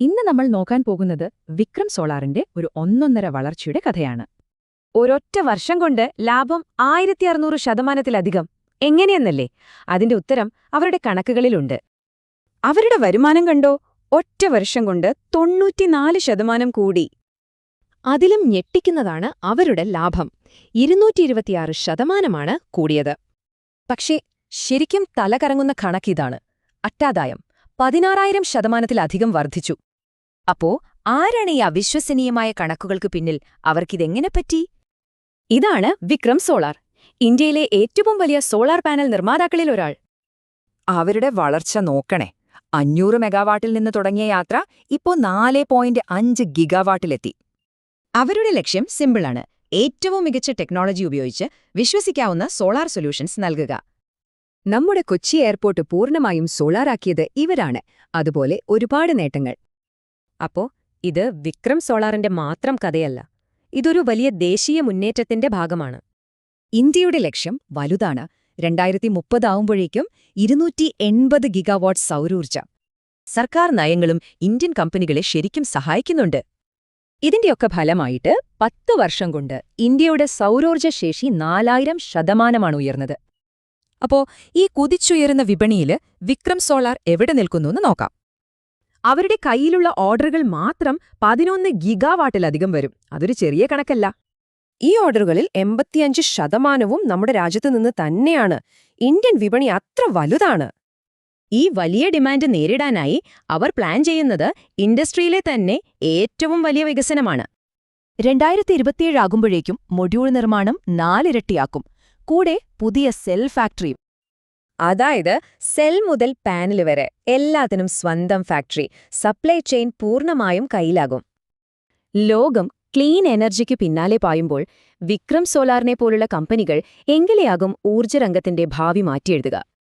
ഇന്ന് നമ്മൾ നോക്കാൻ പോകുന്നത് വിക്രം സോളാറിന്റെ ഒരു ഒന്നൊന്നര വളർച്ചയുടെ കഥയാണ്. ഒരൊറ്റ വർഷം കൊണ്ട് ലാഭം ആയിരത്തി അറുന്നൂറ് ശതമാനത്തിലധികം. എങ്ങനെയെന്നല്ലേ? അതിന്റെ ഉത്തരം അവരുടെ കണക്കുകളിലുണ്ട്. അവരുടെ വരുമാനം കണ്ടോ? ഒറ്റ വർഷം കൊണ്ട് തൊണ്ണൂറ്റിനാല് ശതമാനം കൂടി. അതിലും ഞെട്ടിക്കുന്നതാണ് അവരുടെ ലാഭം. ഇരുന്നൂറ്റി ഇരുപത്തിയാറ് ശതമാനമാണ് കൂടിയത്. പക്ഷേ ശരിക്കും തലകറങ്ങുന്ന കണക്കിതാണ്. അറ്റാദായം. പതിനാറായിരം ശതമാനത്തിലധികം വർദ്ധിച്ചു. അപ്പോ ആരാണ് ഈ അവിശ്വസനീയമായ കണക്കുകൾക്ക് പിന്നിൽ? അവർക്കിതെങ്ങനെ പറ്റി? ഇതാണ് വിക്രം സോളാർ ഇന്ത്യയിലെ ഏറ്റവും വലിയ സോളാർ പാനൽ നിർമ്മാതാക്കളിൽ ഒരാൾ. അവരുടെ വളർച്ച നോക്കണേ. അഞ്ഞൂറ് മെഗാവാട്ടിൽ നിന്ന് തുടങ്ങിയ യാത്ര ഇപ്പോൾ നാല് പോയിന്റ് അഞ്ച് ഗിഗാവാട്ടിലെത്തി. അവരുടെ ലക്ഷ്യം സിമ്പിളാണ്. ഏറ്റവും മികച്ച ടെക്നോളജി ഉപയോഗിച്ച് വിശ്വസിക്കാവുന്ന സോളാർ സൊല്യൂഷൻസ് നൽകുക. നമ്മുടെ കൊച്ചി എയർപോർട്ട് പൂർണമായും സോളാറാക്കിയത് ഇവരാണ്. അതുപോലെ ഒരുപാട് നേട്ടങ്ങൾ. അപ്പോ ഇത് വിക്രം സോളാറിന്റെ മാത്രം കഥയല്ല. ഇതൊരു വലിയ ദേശീയ മുന്നേറ്റത്തിന്റെ ഭാഗമാണ്. ഇന്ത്യയുടെ ലക്ഷ്യം വലുതാണ്. രണ്ടായിരത്തി മുപ്പതാവുമ്പോഴേക്കും ഇരുന്നൂറ്റി എൺപത് ഗിഗാവാട്ട് സൗരൂർജ സർക്കാർ നയങ്ങളും ഇന്ത്യൻ കമ്പനികളെ ശരിക്കും സഹായിക്കുന്നുണ്ട്. ഇതിന്റെയൊക്കെ ഫലമായിട്ട് പത്ത് വർഷം കൊണ്ട് ഇന്ത്യയുടെ സൗരോർജ ശേഷി നാലായിരം ശതമാനമാണ് ഉയർന്നത്. അപ്പോ ഈ കുതിച്ചുയരുന്ന വിപണിയിൽ വിക്രം സോളാർ എവിടെ നിൽക്കുന്നു എന്ന് നോക്കാം. അവരുടെ കയ്യിലുള്ള ഓർഡറുകൾ മാത്രം പതിനൊന്ന് ഗിഗാവാട്ടിലധികം വരും. അതൊരു ചെറിയ കണക്കല്ല. ഈ ഓർഡറുകളിൽ എൺപത്തിയഞ്ച് ശതമാനവും നമ്മുടെ രാജ്യത്ത് നിന്ന് തന്നെയാണ്. ഇന്ത്യൻ വിപണി അത്ര വലുതാണ്. ഈ വലിയ ഡിമാൻഡ് നേരിടാനായി അവർ പ്ലാൻ ചെയ്യുന്നത് ഇൻഡസ്ട്രിയിലെ തന്നെ ഏറ്റവും വലിയ വികസനമാണ്. രണ്ടായിരത്തി ഇരുപത്തിയേഴാകുമ്പോഴേക്കും മൊഡ്യൂൾ നിർമ്മാണം നാലിരട്ടിയാക്കും. കൂടെ പുതിയ സെൽ ഫാക്ടറിയും. അതായത് സെൽ മുതൽ പാനൽ വരെ എല്ലാത്തിനും സ്വന്തം ഫാക്ടറി സപ്ലൈ ചെയിൻ പൂർണമായും കയ്യിലാകും. ലോകം ക്ലീൻ എനർജിക്ക് പിന്നാലെ പായുമ്പോൾ വിക്രം സോലാറിനെ പോലുള്ള കമ്പനികൾ എങ്കിലെയാകും ഊർജരംഗത്തിന്റെ ഭാവി മാറ്റിയെഴുതുക.